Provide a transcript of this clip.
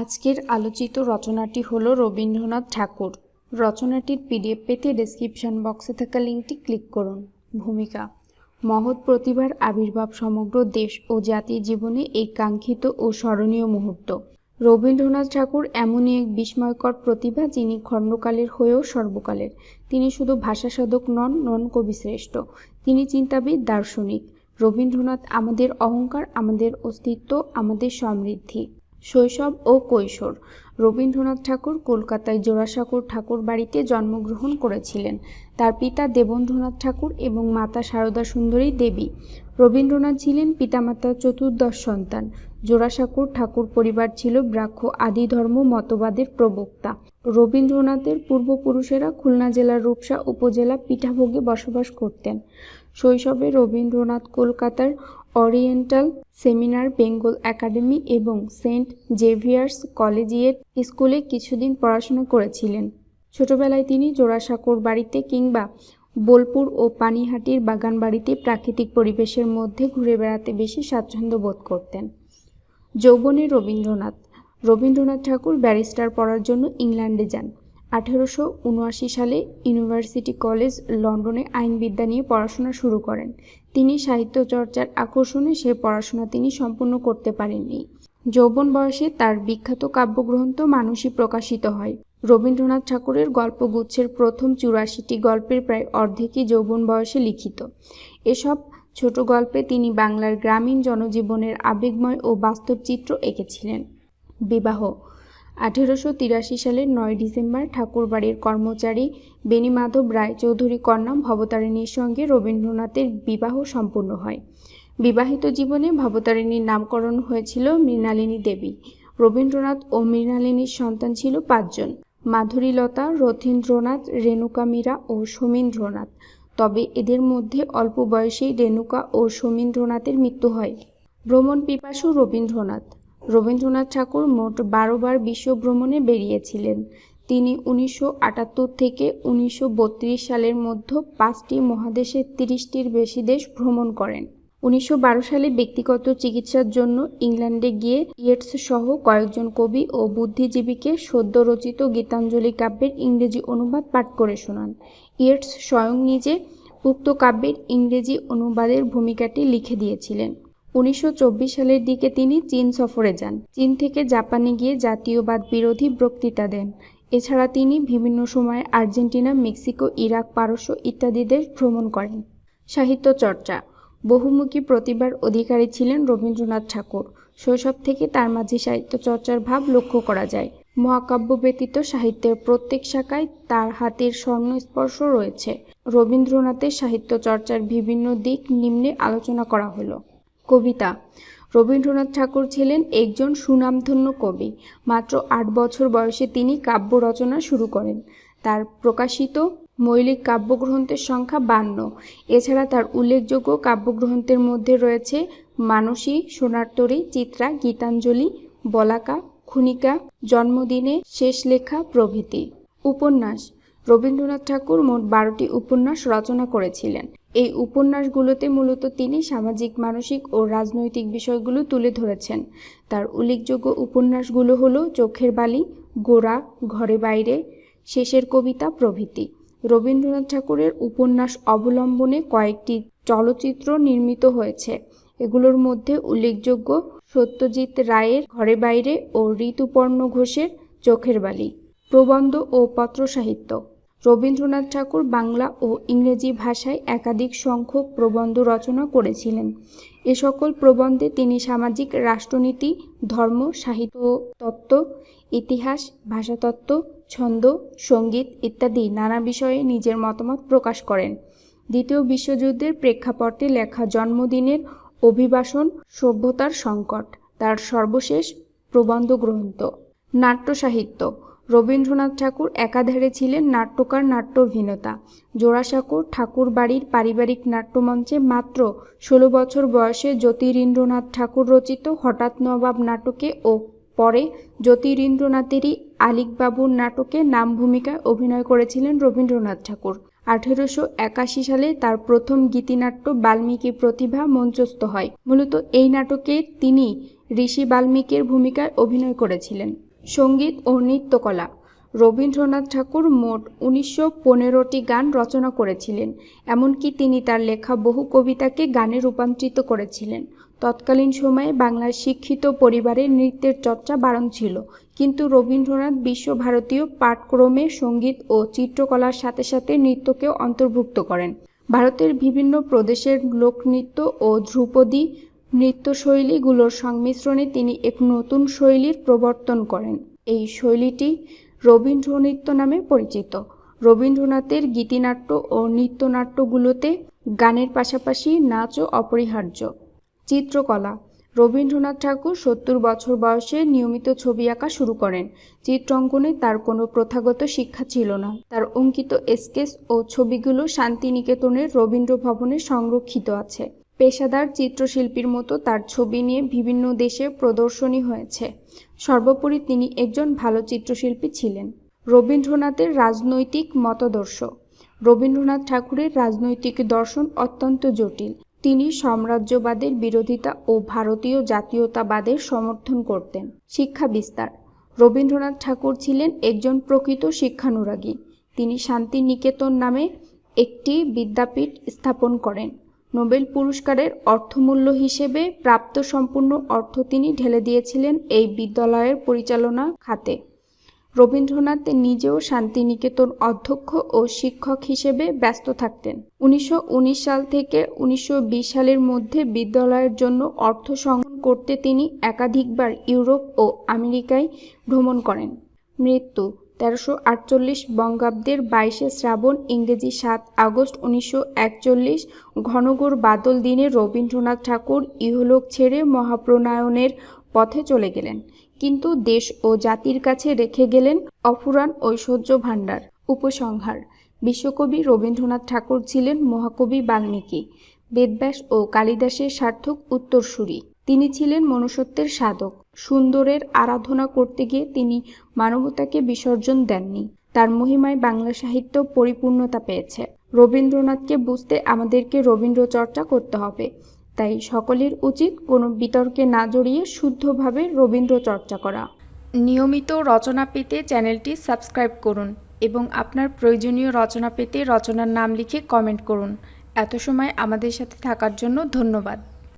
আজকের আলোচিত রচনাটি হল রবীন্দ্রনাথ ঠাকুর। রচনাটির পিডিএফ পেতে ডেসক্রিপশন বক্সে থাকা লিঙ্কটি ক্লিক করুন। ভূমিকা, মহৎ প্রতিভার আবির্ভাব সমগ্র দেশ ও জাতির জীবনে এই কাঙ্ক্ষিত ও স্মরণীয় মুহূর্ত। রবীন্দ্রনাথ ঠাকুর এমনই এক বিস্ময়কর প্রতিভা যিনি খণ্ডকালের হয়েও সর্বকালের। তিনি শুধু ভাষা সাধক নন নন কবিশ্রেষ্ঠ। তিনি চিন্তাবিদ, দার্শনিক। রবীন্দ্রনাথ আমাদের অহংকার, আমাদের অস্তিত্ব, আমাদের সমৃদ্ধি। শৈশব ও কৈশোর। রবীন্দ্রনাথ ঠাকুর কলকাতায় জোড়াসাঁকোর ঠাকুর বাড়িতে জন্মগ্রহণ করেছিলেন। তার পিতা দেবেন্দ্রনাথ ঠাকুর এবং মাতা সারদা সুন্দরী দেবী। রবীন্দ্রনাথ ছিলেন পিতামাতার চতুর্দশ সন্তান। জোড়াসাঁকোর ঠাকুর পরিবার ছিল ব্রাক্ষ আদি ধর্ম মতবাদের প্রবক্তা। রবীন্দ্রনাথের পূর্বপুরুষেরা খুলনা জেলার রূপসা উপজেলা পিঠাভোগে বসবাস করতেন। শৈশবে রবীন্দ্রনাথ কলকাতার অরিয়েন্টাল সেমিনার, বেঙ্গল একাডেমি এবং সেন্ট জেভিয়ার্স কলেজিয়েট স্কুলে কিছুদিন পড়াশোনা করেছিলেন। ছোটবেলায় তিনি জোড়াসাঁকোর বাড়িতে কিংবা বোলপুর ও পানিহাটির বাগান বাড়িতে প্রাকৃতিক পরিবেশের মধ্যে ঘুরে বেড়াতে বেশি স্বাচ্ছন্দ্য বোধ করতেন। যৌবনে রবীন্দ্রনাথ রবীন্দ্রনাথ ঠাকুর ব্যারিস্টার পড়ার জন্য ইংল্যান্ডে যান। আঠেরোশো উনআশি সালে ইউনিভার্সিটি কলেজ লন্ডনে আইনবিদ্যা নিয়ে পড়াশোনা শুরু করেন। তিনি সাহিত্য চর্চার আকর্ষণে সে পড়াশোনা তিনি সম্পূর্ণ করতে পারেননি। যৌবন বয়সে তার বিখ্যাত কাব্যগ্রন্থ মানুষই প্রকাশিত হয়। রবীন্দ্রনাথ ঠাকুরের গল্পগুচ্ছের প্রথম চুরাশিটি গল্পের প্রায় অর্ধেকই যৌবন বয়সে লিখিত। এসব ছোট গল্পে তিনি বাংলার গ্রামীণ জনজীবনের আবেগময় ও বাস্তব চিত্র এঁকেছিলেন। বিবাহ আঠেরোশো তিরাশি সালের নয় ডিসেম্বর ঠাকুরবাড়ির কর্মচারী বেণীমাধব রায় চৌধুরী কন্যা ভবতারিণীর সঙ্গে রবীন্দ্রনাথের বিবাহ সম্পূর্ণ হয়। বিবাহিত জীবনে ভবতারিণীর নামকরণ হয়েছিল মৃণালিনী দেবী। রবীন্দ্রনাথ ও মৃণালিনীর সন্তান ছিল পাঁচজন। মাধুরীলতা, রথীন্দ্রনাথ, রেণুকা মীরা ও সমীন্দ্রনাথ। তবে এদের মধ্যে অল্প বয়সেই রেণুকা ও সমীন্দ্রনাথের মৃত্যু হয়। ভ্রমণ পিপাসু রবীন্দ্রনাথ। রবীন্দ্রনাথ ঠাকুর মোট বারোবার বিশ্ব ভ্রমণে বেরিয়েছিলেন। তিনি উনিশশো আটাত্তর থেকে উনিশশো বত্রিশ সালের মধ্যে পাঁচটি মহাদেশের তিরিশটির বেশি দেশ ভ্রমণ করেন। উনিশশো বারো সালে ব্যক্তিগত চিকিৎসার জন্য ইংল্যান্ডে গিয়ে ইয়েটস সহ কয়েকজন কবি ও বুদ্ধিজীবীকে সদ্য রচিত গীতাঞ্জলি কাব্যের ইংরেজি অনুবাদ পাঠ করে শোনান। ইয়েটস স্বয়ং নিজে উক্ত কাব্যের ইংরেজি অনুবাদের ভূমিকাটি লিখে দিয়েছিলেন। উনিশশো চব্বিশ সালের দিকে তিনি চীন সফরে যান। চীন থেকে জাপানে গিয়ে জাতীয়বাদ বিরোধী বক্তৃতা দেন। এছাড়া তিনি বিভিন্ন সময়ে আর্জেন্টিনা, মেক্সিকো, ইরাক, পারস্য ইত্যাদি দেশ ভ্রমণ করেন। সাহিত্য চর্চা। বহুমুখী প্রতিভার অধিকারী ছিলেন রবীন্দ্রনাথ ঠাকুর। শৈশব থেকে তার মাঝে সাহিত্য চর্চার ভাব লক্ষ্য করা যায়। মহাকাব্য ব্যতীত সাহিত্যের প্রত্যেক শাখায় তার হাতের স্বর্ণস্পর্শ রয়েছে। রবীন্দ্রনাথের সাহিত্য চর্চার বিভিন্ন দিক নিম্নে আলোচনা করা হলো। কবিতা। রবীন্দ্রনাথ ঠাকুর ছিলেন একজন সুনামধন্য কবি। মাত্র আট বছর বয়সে তিনি কাব্য রচনা শুরু করেন। তার প্রকাশিত মৌলিক কাব্যগ্রন্থের সংখ্যা বান্ন। এছাড়া তার উল্লেখযোগ্য কাব্যগ্রন্থের মধ্যে রয়েছে মানসী, সোনারতরী, চিত্রা, গীতাঞ্জলি, বলাকা, খুনিকা, জন্মদিনে শেষ লেখা প্রভৃতি। উপন্যাস রবীন্দ্রনাথ ঠাকুর মোট বারোটি উপন্যাস রচনা করেছিলেন। এই উপন্যাসগুলোতে মূলত তিনি সামাজিক, মানসিক ও রাজনৈতিক বিষয়গুলো তুলে ধরেছেন। তার উল্লেখযোগ্য উপন্যাসগুলো হলো চোখের বালি, গোড়া, ঘরে বাইরে, শেষের কবিতা প্রভৃতি। রবীন্দ্রনাথ ঠাকুরের উপন্যাস অবলম্বনে কয়েকটি চলচ্চিত্র নির্মিত হয়েছে। এগুলোর মধ্যে উল্লেখযোগ্য সত্যজিৎ রায়ের ঘরে বাইরে ও ঋতুপর্ণ ঘোষের চোখের বালি, প্রবন্ধ ও পত্র সাহিত্য। রবীন্দ্রনাথ ঠাকুর বাংলা ও ইংরেজি ভাষায় একাধিক সংখ্যক প্রবন্ধ রচনা করেছিলেন। এ সকল প্রবন্ধে তিনি সামাজিক রাষ্ট্রনীতি, ধর্ম, সাহিত্য তত্ত্ব, ইতিহাস, ভাষাতত্ত্ব, ছন্দ, সংগীত ইত্যাদি নানা বিষয়ে নিজের মতামত প্রকাশ করেন। দ্বিতীয় বিশ্বযুদ্ধের প্রেক্ষাপটে লেখা জন্মদিনের অভিবাসন সভ্যতার সংকট, তার সর্বশেষ প্রবন্ধ গ্রন্থ। নাট্য সাহিত্য রবীন্দ্রনাথ ঠাকুর একাধারে ছিলেন নাট্যকার নাট্যাভিনেতা। জোড়াসাঁকোর ঠাকুর বাড়ির পারিবারিক নাট্যমঞ্চে মাত্র ষোলো বছর বয়সে জ্যোতিরিন্দ্রনাথ ঠাকুর রচিত হঠাৎ নবাব নাটকে ও পরে জ্যোতিরিন্দ্রনাথেরই আলিকবাবুর নাটকে নাম ভূমিকায় অভিনয় করেছিলেন রবীন্দ্রনাথ ঠাকুর। আঠেরোশো একাশি সালে তার প্রথম গীতিনাট্য বাল্মীকি প্রতিভা মঞ্চস্থ হয়। মূলত এই নাটকে তিনি ঋষি বাল্মীকির ভূমিকায় অভিনয় করেছিলেন। সংগীত ও নৃত্যকলা। রবীন্দ্রনাথ ঠাকুর মোট উনিশশো পনেরোটি গান রচনা করেছিলেন, এমনকি তিনি তার লেখা বহু কবিতাকে গানে রূপান্তরিত করেছিলেন। তৎকালীন সময়ে বাংলার শিক্ষিত পরিবারে নৃত্যের চর্চা বারণ ছিল, কিন্তু রবীন্দ্রনাথ বিশ্বভারতীয় পাঠক্রমে সংগীত ও চিত্রকলার সাথে সাথে নৃত্যকেও অন্তর্ভুক্ত করেন। ভারতের বিভিন্ন প্রদেশের লোকনৃত্য ও ধ্রুপদী নৃত্যশৈলীগুলোর সংমিশ্রণে তিনি এক নতুন শৈলীর প্রবর্তন করেন। এই শৈলীটি রবীন্দ্র নৃত্য নামে পরিচিত। রবীন্দ্রনাথের গীতিনাট্য ও নৃত্যনাট্যগুলোতে গানের পাশাপাশি নাচও অপরিহার্য। চিত্রকলা রবীন্দ্রনাথ ঠাকুর সত্তর বছর বয়সে নিয়মিত ছবি আঁকা শুরু করেন। চিত্রাঙ্কনে তার কোনো প্রথাগত শিক্ষা ছিল না। তার অঙ্কিত স্কেচ ও ছবিগুলো শান্তিনিকেতনের রবীন্দ্র ভবনে সংরক্ষিত আছে। পেশাদার চিত্রশিল্পীর মতো তার ছবি নিয়ে বিভিন্ন দেশে প্রদর্শনী হয়েছে। সর্বোপরি তিনি একজন ভালো চিত্রশিল্পী ছিলেন। রবীন্দ্রনাথের রাজনৈতিক মতাদর্শ। রবীন্দ্রনাথ ঠাকুরের রাজনৈতিক দর্শন অত্যন্ত জটিল। তিনি সাম্রাজ্যবাদের বিরোধিতা ও ভারতীয় জাতীয়তাবাদের সমর্থন করতেন। শিক্ষা বিস্তার। রবীন্দ্রনাথ ঠাকুর ছিলেন একজন প্রকৃত শিক্ষানুরাগী। তিনি শান্তিনিকেতন নামে একটি বিদ্যাপীঠ স্থাপন করেন। নোবেল পুরস্কারের অর্থমূল্য হিসেবে প্রাপ্ত সম্পূর্ণ অর্থ তিনি ঢেলে দিয়েছিলেন এই বিদ্যালয়ের পরিচালনা খাতে। রবীন্দ্রনাথ নিজেও শান্তিনিকেতন অধ্যক্ষ ও শিক্ষক হিসেবে ব্যস্ত থাকতেন। উনিশশো উনিশ সাল থেকে উনিশশো বিশ সালের মধ্যে বিদ্যালয়ের জন্য অর্থ সংগ্রহ করতে তিনি একাধিকবার ইউরোপ ও আমেরিকায় ভ্রমণ করেন। মৃত্যু তেরোশো আটচল্লিশ বঙ্গাব্দের বাইশে শ্রাবণ ইংরেজি সাত আগস্ট উনিশশো একচল্লিশ ঘনঘোর বাদল দিনে রবীন্দ্রনাথ ঠাকুর ইহলোক ছেড়ে মহাপ্রণয়নের পথে চলে গেলেন। কিন্তু দেশ ও জাতির কাছে রেখে গেলেন অফুরান ঐশ্বর্য ভাণ্ডার, উপসংহার। বিশ্বকবি রবীন্দ্রনাথ ঠাকুর ছিলেন মহাকবি বাল্মীকি। বেদব্যাস ও কালিদাসের সার্থক উত্তরসূরি। তিনি ছিলেন মনুষ্যত্বের সাধক। সুন্দরের আরাধনা করতে গিয়ে তিনি মানবতাকে বিসর্জন দেননি। তার মহিমায় বাংলা সাহিত্য পরিপূর্ণতা পেয়েছে। রবীন্দ্রনাথকে বুঝতে আমাদেরকে রবীন্দ্র চর্চা করতে হবে। তাই সকলের উচিত কোনো বিতর্কে না জড়িয়ে শুদ্ধভাবে রবীন্দ্র চর্চা করা। নিয়মিত রচনা পেতে চ্যানেলটি সাবস্ক্রাইব করুন এবং আপনার প্রয়োজনীয় রচনা পেতে রচনার নাম লিখে কমেন্ট করুন। এত সময় আমাদের সাথে থাকার জন্য ধন্যবাদ।